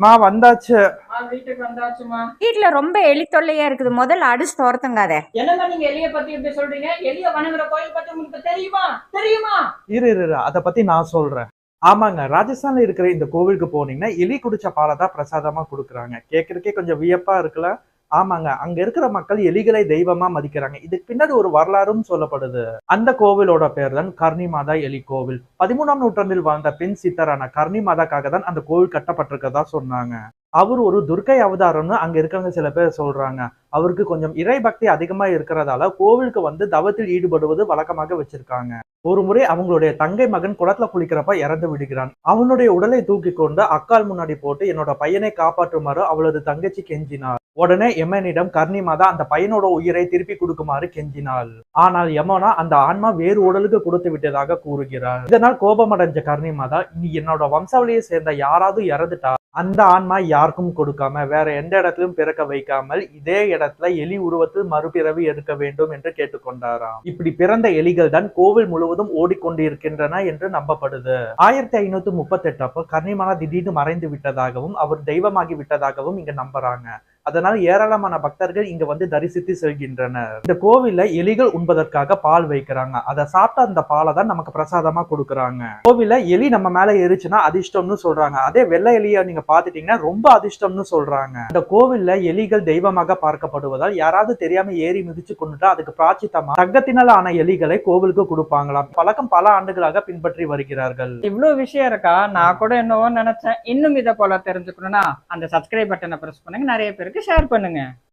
மா வந்தாச்சு. ஆ, வீட்டுக்கு வந்தாச்சுமா. வீட்டுல ரொம்ப எலி தொல்லையா இருக்குது. முதல்ல அடிச்சு துரத்துங்காத. என்னங்க நீங்க எலிய பத்தி இப்படி சொல்றீங்க? எலிய வணங்குற கோயில் பத்தி உங்களுக்கு தெரியுமா? தெரியுமா? இரு இரு இரு, அத பத்தி நான் சொல்றேன். ஆமாங்க. ராஜஸ்தான்ல இருக்கிற இந்த கோவிலுக்கு போனீங்கன்னா எலி குடிச்ச பாலை தான் பிரசாதமா கொடுக்குறாங்க. கேட்கறதுக்கே கொஞ்சம் வியப்பா இருக்குல்ல? ஆமாங்க. அங்க இருக்கிற மக்கள் எலிகளை தெய்வமா மதிக்கிறாங்க. இதுக்கு பின்னாடி ஒரு வரலாறும் சொல்லப்படுது. அந்த கோவிலோட பேர் தான் கர்ணி மாதா எலி கோவில். பதிமூணாம் நூற்றாண்டில் வாழ்ந்த பெண் சித்தரான கர்ணி மாதாக்காக தான் அந்த கோவில் கட்டப்பட்டிருக்கதா சொன்னாங்க. அவர் ஒரு துர்க்கை அவதாரம்னு அங்க இருக்கிறவங்க சில பேர் சொல்றாங்க. அவருக்கு கொஞ்சம் இறை பக்தி அதிகமா இருக்கிறதால கோவிலுக்கு வந்து தவத்தில் ஈடுபடுவது வழக்கமாக வச்சிருக்காங்க. ஒரு முறை அவங்களுடைய தங்கை மகன் குளத்துல குளிக்கிறப்ப இறந்து விடுகிறான். அவனுடைய உடலை தூக்கி கொண்டு அக்கால் முன்னாடி போட்டு என்னோட பையனை காப்பாற்றுமாறு அவளது தங்கச்சி கெஞ்சினார். உடனே யமனிடம் கர்ணி மாதா அந்த பையனோட உயிரை திருப்பி கொடுக்குமாறு கெஞ்சினாள். ஆனால் யமனா அந்த ஆன்மா வேறு உடலுக்கு கொடுத்து விட்டதாக கூறுகிறார். இதனால் கோபமடைஞ்ச கர்ணி மாதா நீ என்னோட வம்சாவளியை சேர்ந்த யாராவது இறந்துட்டா? அந்த ஆன்மா யாருக்கும் கொடுக்காம வேற எந்த இடத்திலும் பிறக்க வைக்காமல் இதே இடத்துல எலி உருவத்தில் மறுபிறவி எடுக்க வேண்டும் என்று கேட்டுக்கொண்டாராம். இப்படி பிறந்த எலிகள் தான் கோவில் முழுவதும் ஓடிக்கொண்டிருக்கின்றன என்று நம்பப்படுது. ஆயிரத்தி ஐநூத்தி முப்பத்தி எட்டு அப்போ கர்ணிமானா திடீர்னு மறைந்து விட்டதாகவும் அவர் தெய்வமாகி விட்டதாகவும் இங்க நம்புறாங்க. அதனால் ஏராளமான பக்தர்கள் இங்க வந்து தரிசித்து செல்கின்றனர். இந்த கோவில்ல எலிகள் உண்பதற்காக பால் வைக்கிறாங்க. அதை சாப்பிட்ட அந்த பாலை தான் நமக்கு பிரசாதமா கொடுக்குறாங்க. கோவில எலி நம்ம மேல எரிச்சுன்னா அதிர்ஷ்டம்னு சொல்றாங்க. அதே வெள்ளை எலியை நீங்க பாத்துட்டீங்கன்னா ரொம்ப அதிர்ஷ்டம்னு சொல்றாங்க. இந்த கோவில்ல எலிகள் தெய்வமாக பார்க்கப்படுவதால் யாராவது தெரியாம ஏறி மிதிச்சு கொண்டுட்டா அதுக்கு பிராச்சித்தமா தங்கத்தினால் ஆன எலிகளை கோவிலுக்கு கொடுப்பாங்களாம். பழக்கம் பல ஆண்டுகளாக பின்பற்றி வருகிறார்கள். இவ்வளவு விஷயம் இருக்கா? நான் கூட என்னவோ நினைச்சேன். இன்னும் இதை போல தெரிஞ்சுக்கணும்னா அந்த சப்ஸ்கிரைப் பட்டனை பிரஸ் பண்ணுங்க. நிறைய பேருக்கு ஷேர் பண்ணுங்க.